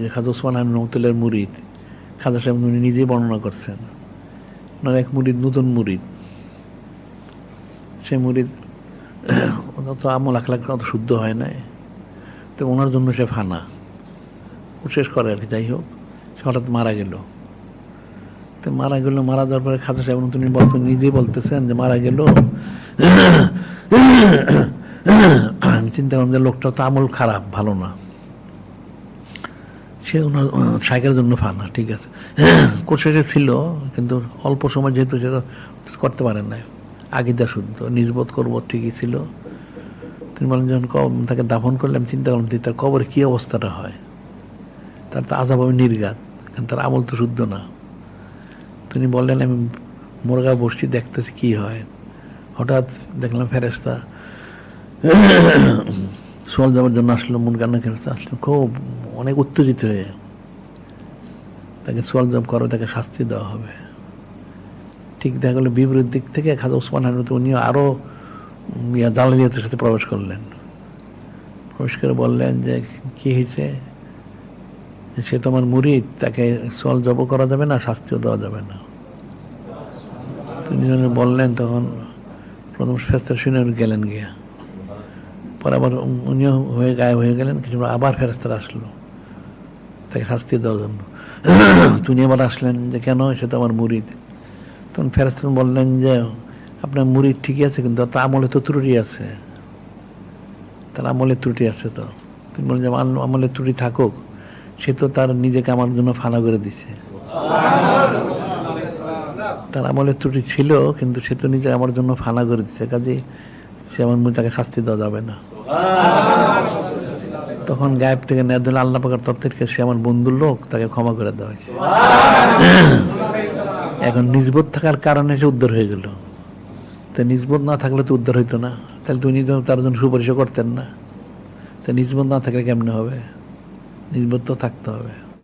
যে খাজা ওসমান আহমেদ রহমতুল্লার মুরিদ, খাজা সাহেব উনি নিজেই বর্ণনা করছেন, ওনার এক মুরিদ, নতুন মুরিদ। সে মুরিদ অত আমল আখলাখ অত শুদ্ধ হয় নাই, তো ওনার জন্য সে ফানা। শেষ করে আর কি, যাই হোক, সে হঠাৎ মারা গেল। তো মারা গেল, মারা যাওয়ার পরে খাজা সাহেব তিনি বলতেন নিজেই বলতেছেন যে মারা গেল। আমি চিন্তা করলাম যে লোকটা তো আমল খারাপ, ভালো না। সে ওনার সাইকেলের জন্য ফানা ঠিক আছে। কোশেষে ছিল, কিন্তু অল্প সময় যেহেতু সে তো করতে পারেন না আগিদা শুদ্ধ নিজবোধ করব, ঠিকই ছিল। তিনি বলেন, যখন তাকে দাফন করলে আমি চিন্তা করলাম তার কবরে কী অবস্থাটা হয়? তার তো আজাব আমি নির্গাত কারণ তার আমল তো শুদ্ধ না। তিনি বললেন, আমি মোরগা বসছি, দেখতেছি কি হয়। হঠাৎ দেখলাম ফেরেস্তা সোয়াল যাওয়ার জন্য আসলো মুরগান্না ফেরেস্তা আসলো। খুব অনেক উত্তেজিত হয়ে তাকে সোয়াল জব করো তাকে শাস্তি দেওয়া হবে। ঠিক দেখা গেলো বিপরীত দিক থেকে খাজা ওসমান হানুতে উনিও আরও ইয়া দালালিয়াতের সাথে প্রবেশ করলেন। প্রবেশ করে বললেন যে, কি হয়েছে? সে তোমার মুরিদ, তাকে সোয়াল জব করা যাবে না, শাস্তিও দেওয়া যাবে না। তিনি বললেন, তখন প্রথম ফেরস্তা শুনে গেলেন গিয়া। পরে আবার উনিও হয়ে, গায়েব হয়ে গেলেন কিছু আবার ফেরস্তার আসলো। তাকে শাস্তি দেওয়ার জন্য। তিনি আবার আসলেন যে, কেন? সে তো আমার মুরিদ। তখন ফেরস্তান বললেন যে, আপনার মুরিদ ঠিকই আছে, কিন্তু তার আমলে তো ত্রুটি আছে। তার আমলে ত্রুটি আছে তো। তিনি বললেন যে আমলে ত্রুটি থাকুক, সে তো তার নিজেকে আমার জন্য ফানা করে দিছে। তার আমলে ত্রুটি ছিল, কিন্তু সে তো নিজে আমার জন্য ফানা করে দিচ্ছে কাজে সে আমার মুখে তাকে শাস্তি দেওয়া যাবে না। তখন গায়েব থেকে নেদুল আল্লাহ পাকার তত্ত্বের সে আমার বন্ধুর লোক তাকে ক্ষমা করে দেওয়া হয়েছে। এখন নিজবোধ থাকার কারণে সে উদ্ধার হয়ে গেল। তো নিজবোধ না থাকলে তো উদ্ধার হইতো না। তাহলে তুমি তার জন্য সুপারিশও করতেন না। তো নিজবোধ না থাকলে কেমনে হবে? নিজবোধ তো থাকতে হবে।